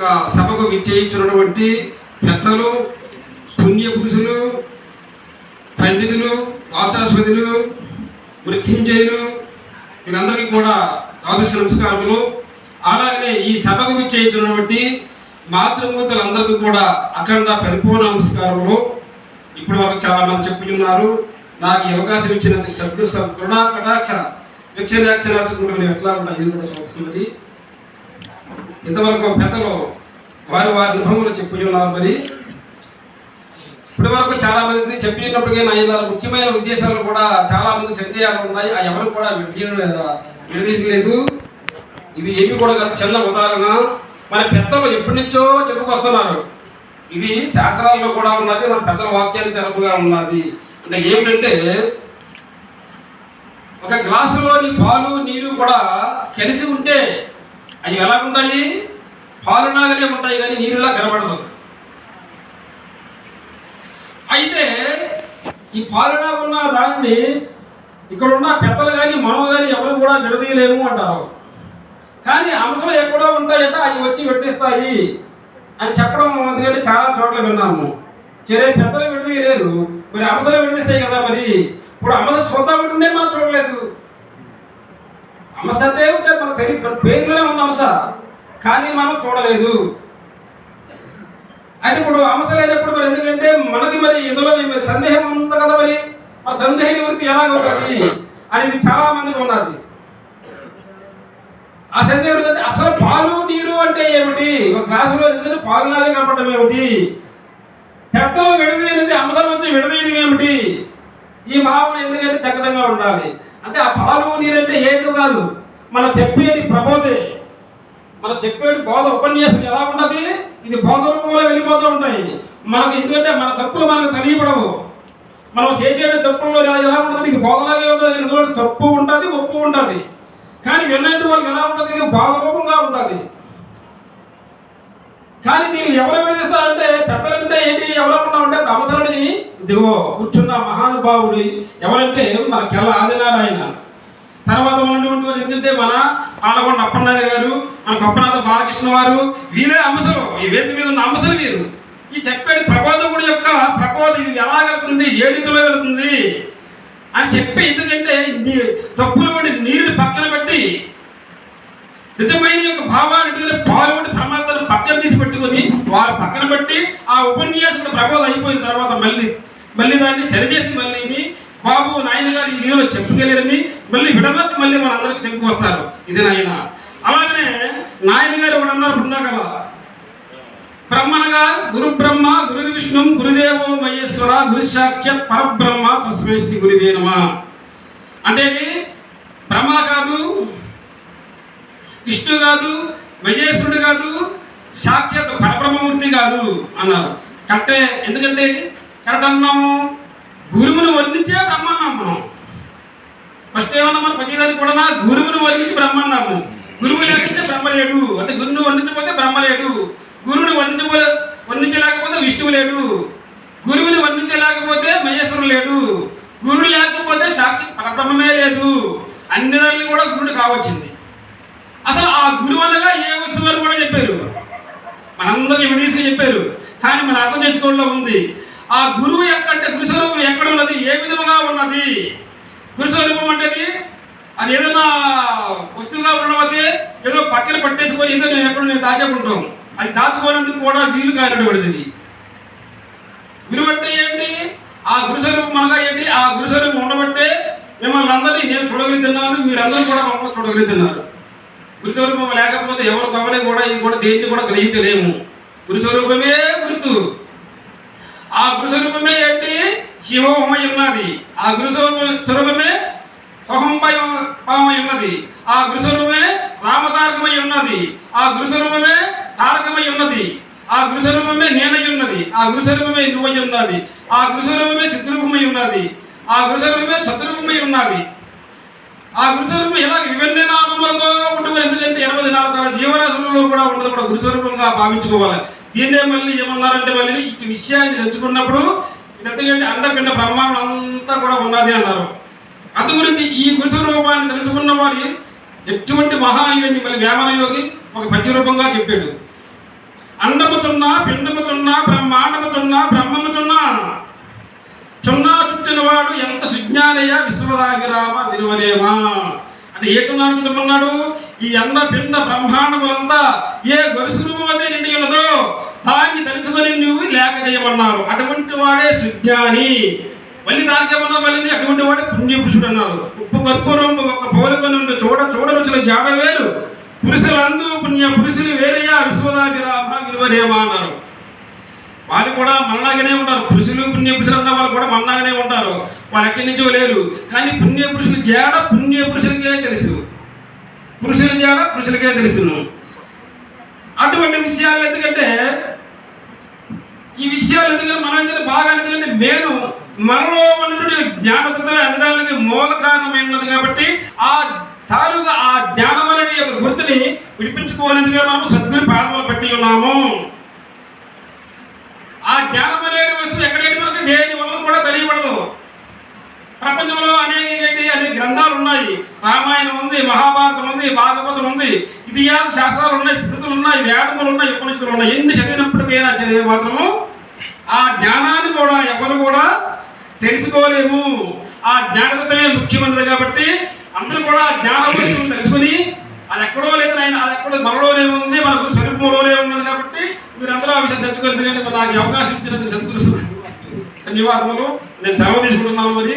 యొక్క సభకు విచ్చేయించినటువంటి పెద్దలు పుణ్య పురుషులు పండితులు వాచాస్పతులు మృత్యుంజయులు వీళ్ళందరికీ కూడా ద్వాదశ నమస్కారములు. అలాగనే ఈ సభకు విచ్చేయించినటువంటి మాతృమూర్తులందరికీ కూడా అఖండ పరిపూర్ణ నమస్కారములు. ఇప్పుడు వరకు చాలా మంది చెప్పుకున్నారు నాకు ఈ అవకాశం ఇచ్చినందుకు సద్గురు కరుణా కటాక్ష విక్షరాక్షరాచకుడు ఎట్లా కూడా ఇది కూడా చూస్తుంది ఇంతవరకు పెద్దలు వారు వారి అనుభవములు చెప్పి ఉన్నారు. మరి ఇప్పటి వరకు చాలా మంది చెప్పినప్పటికీ నా ఇలా ముఖ్యమైన ఉద్దేశాలు కూడా చాలా మంది సందేహాలు ఉన్నాయి. ఆ ఎవరు కూడా విడదీయలేదు? ఇది ఏమి కూడా కాదు. చిన్న ఉదాహరణ. మన పెద్దలు ఎప్పటి నుంచో చెప్పుకొస్తున్నారు. ఇది శాస్త్రాల్లో కూడా ఉన్నది. మన పెద్దల వాక్యాన్ని చెరపుగా ఉన్నది. అంటే ఏమిటంటే ఒక గ్లాసులోని పాలు నీరు కూడా కలిసి ఉంటే అవి ఎలా ఉంటాయి పాలులాగానే ఉంటాయి కానీ నీరులా కనబడదు. అయితే ఈ పాలన ఉన్న దానిని ఇక్కడ ఉన్న పెద్దలు కానీ మనం కానీ ఎవరు కూడా విడదీయలేము అంటారు. కానీ అంశాలు ఎక్కడో ఉంటాయట అవి వచ్చి విడదీస్తాయి అని చెప్పడం ఎందుకంటే చాలా చోట్ల విన్నాము. చెరే పెద్దలు విడదీయలేరు. మరి అంశాలు విడదీస్తాయి కదా మరి. ఇప్పుడు అంశ సొంతం ఉంటుందే మనం చూడలేదు. అంశ అంటే ఉంటే మనకు తెలియదు మన పేరులోనే ఉంది అంశ కానీ మనం చూడలేదు. అయితే ఇప్పుడు అమస లేనప్పుడు మరి ఎందుకంటే మనకి మరి ఇందులో మరి సందేహం ఉంది కదా మరి? మరి సందేహ నివృత్తి ఎలాగవుతుంది అనేది చాలా మందికి ఉన్నది. ఆ సందేహం అంటే అసలు పాలు నీరు అంటే ఏమిటి? ఒక గ్లాసులో ఎందుకంటే పాలు లాగే కనపడడం ఏమిటి? పెద్దలు విడదీయనిది అమృతం నుంచి విడదీయడం ఏమిటి? ఈ భావన ఎందుకంటే చక్కడంగా ఉండాలి. అంటే ఆ పాలు నీరు అంటే ఏది కాదు. మనం చెప్పేది ప్రబోధే. మనం చెప్పేది బోధ ఉపన్యాసం ఎలా ఉన్నది? ఇది బోధ రూపంలో వెళ్ళిపోతూ ఉంటాయి. మనకు ఎందుకంటే మన తప్పులు మనకు తెలియబడవు మనం చేసే తప్పుల్లో ఎలా ఎలా ఉంటుంది? ఇది బోధలాగే ఉంటుంది. ఇందులో తప్పు ఉంటుంది ఒప్పు ఉంటుంది. కానీ విన్నట్టు వాళ్ళకి ఎలా ఉంటుంది? ఇది బోధ రూపంగా ఉంటుంది. కానీ దీన్ని ఎవరు విధిస్తారంటే పెద్దలంటే ఏంటి ఎవరన్నా ఉంటే అవసరమని ఇదిగో కూర్చున్న మహానుభావుడు ఎవరంటే మన చెల్ల ఆదినారాయణ. తర్వాత ఉన్నటువంటి వారు ఎందుకంటే మన పాలకొండ అప్పన్నారాయణ గారు మన గొప్పనాథ బాలకృష్ణ వారు వీరే అంశలు ఈ వేది మీద ఉన్న అంశలు వీరు. ఈ చెప్పేది ప్రబోధకుడు యొక్క ప్రబోధ ఇది ఎలా వెళ్తుంది ఏ రీతిలో వెళ్తుంది అని చెప్పి ఎందుకంటే తప్పులు పడి నీరుని పక్కన పెట్టి నిజమైన యొక్క భావాన్ని ఎందుకంటే పాల్గొని ప్రమాదాన్ని పక్కన తీసి పెట్టుకొని వారు పక్కన పెట్టి ఆ ఉపన్యాసం ప్రబోధం అయిపోయిన తర్వాత మళ్ళీ మళ్ళీ దాన్ని సరిచేసి మళ్ళీ బాబు నాయన గారు ఈ వీడియోలో చెప్పుకెళ్ళారని మళ్ళీ విడమర్చి మళ్ళీ మన అందరికి చెప్పుకొస్తారు. ఇది నాయన. అలాగనే నాయన గారు ఒకటి అన్నారు బృందాకల. బ్రహ్మనగా గురు బ్రహ్మ గురు విష్ణు గురుదేవో మహేశ్వర గురు సాక్షాత్ పరబ్రహ్మ తస్మై శ్రీ అంటే బ్రహ్మ కాదు విష్ణు కాదు మహేశ్వరుడు కాదు సాక్షాత్ పరబ్రహ్మమూర్తి కాదు అన్నారు. కరెక్టే? ఎందుకంటే కరెక్ట్ అన్నాము గురువును వర్ణించే బ్రహ్మన్నాము మనం ఫస్ట్ ఏమన్నా మన ప్రతిదానికి కూడా గురువును వర్ణించి బ్రహ్మన్నాము గురువు లేకుంటే బ్రహ్మ లేడు అంటే గురువును వర్ణించకపోతే బ్రహ్మ లేడు గురువుని వర్ణించబో వర్ణించలేకపోతే విష్ణువు లేడు. గురువుని వర్ణించలేకపోతే మహేశ్వరుడు లేడు. గురువు లేకపోతే సాక్షి పరబ్రహ్మమే లేదు. అన్ని దాన్ని కూడా గురుడు కావచ్చింది. అసలు ఆ గురువు అనగా ఏ వస్తువు అని కూడా చెప్పారు. మనందరికీ విడదీసి చెప్పారు. కానీ మన అర్థం చేసుకోవడంలో ఉంది. ఆ గురువు ఎక్కడంటే అంటే ఎక్కడ ఉన్నది? ఏ విధముగా ఉన్నది? గురుస్వరూపం అంటే అది ఏదైనా వస్తువుగా ఉన్నది ఏదో పక్కన పట్టేసుకొని ఏదో నేను ఎక్కడ నేను దాచుకుంటాం. అది దాచుకోనందుకు కూడా వీలు కానటువంటిది. గురువు అంటే ఏంటి? ఆ గురుస్వరూపం అనగా ఏంటి? ఆ గురుస్వరూపం ఉండబట్టే మిమ్మల్ని అందరినీ నేను చూడగలుగుతున్నాను మీరందరూ కూడా మమ్మల్ని చూడగలుగుతున్నారు. గురుస్వరూపం లేకపోతే ఎవరు కవలే కూడా ఇది కూడా దేన్ని కూడా గ్రహించలేము. గురుస్వరూపమే గుర్తు. ఆ గురు ఏంటి? శివోహమై ఉన్నది. ఆ గురుస్వరూప స్వరూపమే సోహంపై ఉన్నది. ఆ గురుస్వరూపమే రామతారకమై ఉన్నది. ఆ గురుస్వరూపమే తారకమై ఉన్నది. ఆ గురుస్వరూపమే నేనై ఉన్నది. ఆ గురుస్వరూపమే నువ్వై ఉన్నది. ఆ గురుస్వరూపమే చిత్రూపమై ఉన్నది. ఆ గురుస్వరూపమే శత్రురూపమై ఉన్నది. ఆ గురుస్వరూపం ఇలా ఇవన్నీ నామములతో ఉంటుంది ఎందుకంటే ఎనభై నాలుగు తన జీవరాశులలో కూడా ఉండదు. కూడా గురుస్వరూపంగా భావించుకోవాలి. దీన్నే మళ్ళీ ఏమన్నారంటే మళ్ళీ ఈ విషయాన్ని తెచ్చుకున్నప్పుడు ఇది ఎందుకంటే అండపిండ బ్రహ్మాండం అంతా కూడా ఉన్నది అన్నారు. అందు గురించి ఈ గురుస్వరూపాన్ని తెలుసుకున్న వారి ఎటువంటి మహాయోగి మళ్ళీ వేమన యోగి ఒక పద్యరూపంగా చెప్పాడు. అండముచున్నా పిండముచున్నా బ్రహ్మాండముచున్నా బ్రహ్మముచున్నా. చున్నా చుట్టినవాడు ఎంత సుజ్ఞానయ్య విశ్వదాగిరామ విలువలేమా అంటే ఏ చున్నా ఈ అన్న పిండ బ్రహ్మాండములంతా ఏ గొలుసు రూపమదే నిండి ఉన్నదో దాన్ని తెలుసుకొని నువ్వు లేక చేయమన్నారు. అటువంటి వాడే సుజ్ఞాని. మళ్ళీ దానికి ఏమన్నా మళ్ళీ అటువంటి వాడే పుణ్యపురుషుడు అన్నారు ఉప్పు కర్పూరం ఒక పోలిక చూడ చూడ రుచుల జాడ వేరు. పురుషులందు పుణ్య పురుషులు వేరయ్యా విశ్వదాభిరామ విలువలేమా అన్నారు. వాళ్ళు కూడా మనలాగానే ఉంటారు. పురుషులు పుణ్య పురుషులు అన్న వాళ్ళు కూడా మనలాగానే ఉంటారు. వాళ్ళు ఎక్కడి నుంచో లేరు. కానీ పుణ్య పురుషుల జాడ పుణ్య పురుషులకే తెలుసు. పురుషుల జాడ పురుషులకే తెలుసును. అటువంటి విషయాలు ఎందుకంటే ఈ విషయాలు ఎందుకంటే మనం ఎందుకంటే బాగా ఎందుకంటే మేలు మనలో ఉన్నటువంటి జ్ఞానతతో ఎదగడానికి మూల కారణమైనది కాబట్టి ఆ తాలూగా ఆ జ్ఞానం అనే యొక్క గుర్తుని విడిపించుకోవాలనేదిగా మనం సద్గురు పాదములు పెట్టి ఉన్నాము ఆ జ్ఞానం అనేది వస్తువు ఎక్కడైతే మనకు దేని తెలియబడదు. ప్రపంచంలో అనేక ఏంటి అనేక గ్రంథాలు ఉన్నాయి. రామాయణం ఉంది మహాభారతం ఉంది భాగవతం ఉంది ఇతిహాస శాస్త్రాలు ఉన్నాయి స్మృతులు ఉన్నాయి వేదములు ఉన్నాయి ఉపనిషత్తులు ఉన్నాయి. ఎన్ని చదివినప్పటికైనా చదివే మాత్రము ఆ జ్ఞానాన్ని కూడా ఎవరు కూడా తెలుసుకోలేము. ఆ జ్ఞానతమే ముఖ్యమైనది కాబట్టి అందరూ కూడా జ్ఞాన వస్తువును తెలుసుకుని అది ఎక్కడో లేదు ఆయన అది ఎక్కడో మనలోనే ఉంది మనకు స్వరూపంలోనే ఉన్నది కాబట్టి మీరందరూ ఆ విషయం తెచ్చుకోలేదు నాకు అవకాశం ఇచ్చినందుకు సద్గురు ధన్యవాదములు. నేను సెలవు తీసుకుంటున్నాను మరి.